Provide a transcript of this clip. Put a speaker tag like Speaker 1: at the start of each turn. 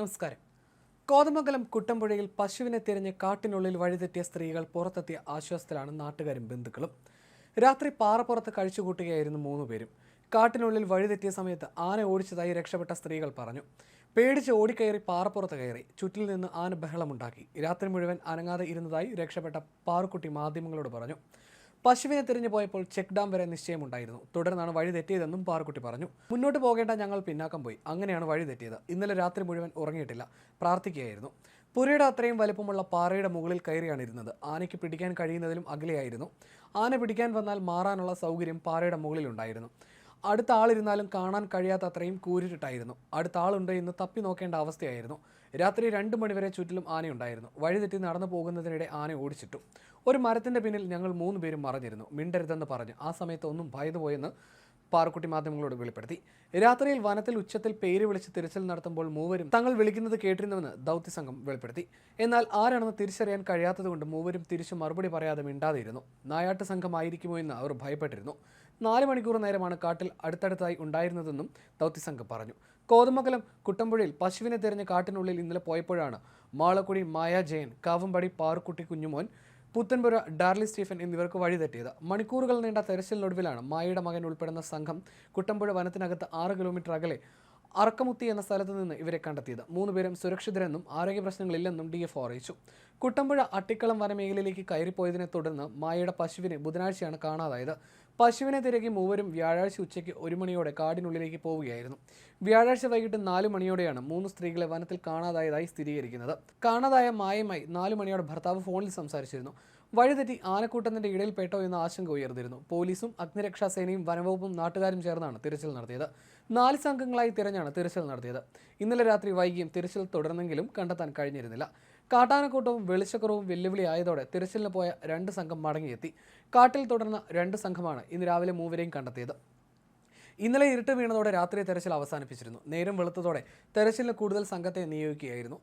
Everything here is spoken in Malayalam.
Speaker 1: നമസ്കാരം. കോതമംഗലം കുട്ടമ്പുഴയിൽ പശുവിനെ തിരഞ്ഞ് കാട്ടിനുള്ളിൽ വഴിതെറ്റിയ സ്ത്രീകൾ പുറത്തെത്തിയ ആശ്വാസത്തിലാണ് നാട്ടുകാരും ബന്ധുക്കളും. രാത്രി പാറപ്പുറത്ത് കഴിച്ചുകൂട്ടുകയായിരുന്നു മൂന്ന് പേരും. കാട്ടിനുള്ളിൽ വഴിതെറ്റിയ സമയത്ത് ആന ഓടിച്ചതായി രക്ഷപ്പെട്ട സ്ത്രീകൾ പറഞ്ഞു. പേടിച്ച് ഓടിക്കയറി പാറപ്പുറത്ത് കയറി. ചുറ്റിൽ നിന്ന് ആന ബഹളമുണ്ടാക്കി. രാത്രി മുഴുവൻ അനങ്ങാതെ ഇരുന്നതായി രക്ഷപ്പെട്ട പാറുക്കുട്ടി മാധ്യമങ്ങളോട് പറഞ്ഞു. പശുവിനെ തിരിഞ്ഞു പോയപ്പോൾ ചെക്ക് ഡാം വരെ നിശ്ചയമുണ്ടായിരുന്നു. തുടർന്നാണ് വഴി തെറ്റിയതെന്നും പാറക്കുട്ടി പറഞ്ഞു. മുന്നോട്ട് പോകേണ്ട ഞങ്ങൾ പിന്നാക്കം പോയി. അങ്ങനെയാണ് വഴി തെറ്റിയത്. ഇന്നലെ രാത്രി മുഴുവൻ ഉറങ്ങിയിട്ടില്ല. പ്രാർത്ഥിക്കുകയായിരുന്നു. പുരയുടെ അത്രയും വലുപ്പമുള്ള പാറയുടെ മുകളിൽ കയറിയാണ് ഇരുന്നത്. ആനയ്ക്ക് പിടിക്കാൻ കഴിയുന്നതിലും അകലെയായിരുന്നു. ആന പിടിക്കാൻ വന്നാൽ മാറാനുള്ള സൗകര്യം പാറയുടെ മുകളിലുണ്ടായിരുന്നു. അടുത്ത ആളിരുന്നാലും കാണാൻ കഴിയാത്ത അത്രയും കൂരിട്ടായിരുന്നു അടുത്ത ആളുണ്ട് എന്ന് തപ്പി നോക്കേണ്ട അവസ്ഥയായിരുന്നു. രാത്രി രണ്ട് മണിവരെ ചുറ്റിലും ആനയുണ്ടായിരുന്നു. വഴിതെറ്റി നടന്നു പോകുന്നതിനിടെ ആന ഓടിച്ചിട്ടു. ഒരു മരത്തിന്റെ പിന്നിൽ ഞങ്ങൾ മൂന്ന് പേരും മറഞ്ഞിരുന്നു. മിണ്ടരുതെന്ന് പറഞ്ഞു. ആ സമയത്ത് ഒന്നും പാറക്കുട്ടി മാധ്യമങ്ങളോട് വെളിപ്പെടുത്തി. രാത്രിയിൽ വനത്തിൽ ഉച്ചത്തിൽ പേര് വിളിച്ച് തിരച്ചിൽ നടത്തുമ്പോൾ മൂവരും തങ്ങൾ വിളിക്കുന്നത് കേട്ടിരുന്നുവെന്ന് ദൗത്യസംഘം വെളിപ്പെടുത്തി. എന്നാൽ ആരാണെന്ന് തിരിച്ചറിയാൻ കഴിയാത്തതുകൊണ്ട് മൂവരും തിരിച്ചു മറുപടി പറയാതെ മിണ്ടാതിരുന്നു. നായാട്ട് സംഘമായിരിക്കുമോ എന്ന് അവർ ഭയപ്പെട്ടിരുന്നു. നാല് മണിക്കൂർ നേരമാണ് കാട്ടിൽ അടുത്തടുത്തായി ഉണ്ടായിരുന്നതെന്നും ദൗത്യസംഘം പറഞ്ഞു. കോതമംഗലം കുട്ടമ്പുഴയിൽ പശുവിനെ തിരഞ്ഞ് കാട്ടിനുള്ളിൽ ഇന്നലെ പോയപ്പോഴാണ് മാളക്കുടി മായ ജയൻ കാവമ്പടി പാറുക്കുട്ടി കുഞ്ഞുമോൻ പുത്തൻപുര ഡാർലി സ്റ്റീഫൻ എന്നിവർക്ക് വഴിതെറ്റിയത് മണിക്കൂറുകൾ നീണ്ട തെരച്ചിലിനൊടുവിലാണ് മായയുടെ മകൻ ഉൾപ്പെടുന്ന സംഘം കുട്ടമ്പുഴ വനത്തിനകത്ത് ആറ് കിലോമീറ്റർ അകലെ അറക്കമുത്തി എന്ന സ്ഥലത്ത് നിന്ന് ഇവരെ കണ്ടെത്തിയത്. മൂന്നുപേരും സുരക്ഷിതരെന്നും ആരോഗ്യ പ്രശ്നങ്ങളില്ലെന്നും ഡി എഫ് അറിയിച്ചു. കുട്ടമ്പുഴ അട്ടിക്കളം വനമേഖലയിലേക്ക് കയറിപ്പോയതിനെ തുടർന്ന് മായയുടെ പശുവിനെ ബുധനാഴ്ചയാണ് കാണാതായത്. പശുവിനെ തിരക്കി മൂവരും വ്യാഴാഴ്ച ഉച്ചയ്ക്ക് ഒരു മണിയോടെ കാടിനുള്ളിലേക്ക് പോവുകയായിരുന്നു. വ്യാഴാഴ്ച വൈകിട്ട് നാല് മണിയോടെയാണ് മൂന്ന് സ്ത്രീകളെ വനത്തിൽ കാണാതായതായി സ്ഥിരീകരിക്കുന്നത്. കാണാതായ മായമായി നാല് മണിയോടെ ഭർത്താവ് ഫോണിൽ സംസാരിച്ചിരുന്നു. വഴിതെറ്റി ആനക്കൂട്ടത്തിന്റെ ഇടയിൽപ്പെട്ടോ എന്ന ആശങ്ക ഉയർന്നിരുന്നു. പോലീസും അഗ്നിരക്ഷാസേനയും വനവകുപ്പും നാട്ടുകാരും ചേർന്നാണ് തിരച്ചിൽ നടത്തിയത്. നാല് സംഘങ്ങളായി തിരഞ്ഞാണ് തിരച്ചിൽ നടത്തിയത്. ഇന്നലെ രാത്രി വൈകിയും തിരച്ചിൽ തുടർന്നെങ്കിലും കണ്ടെത്താൻ കഴിഞ്ഞിരുന്നില്ല. കാട്ടാനക്കൂട്ടവും വെളിച്ചക്കുറവും വെല്ലുവിളി ആയതോടെ തിരച്ചിലിന് പോയ രണ്ട് സംഘം മടങ്ങിയെത്തി. കാട്ടിൽ തുടർന്ന രണ്ട് സംഘമാണ് ഇന്ന് രാവിലെ മൂവരെയും കണ്ടെത്തിയത്. ഇന്നലെ ഇരുട്ട് വീണതോടെ രാത്രി തെരച്ചിൽ അവസാനിപ്പിച്ചിരുന്നു. നേരം വെളുത്തതോടെ തെരച്ചിലിന് കൂടുതൽ സംഘത്തെ നിയോഗിക്കുകയായിരുന്നു.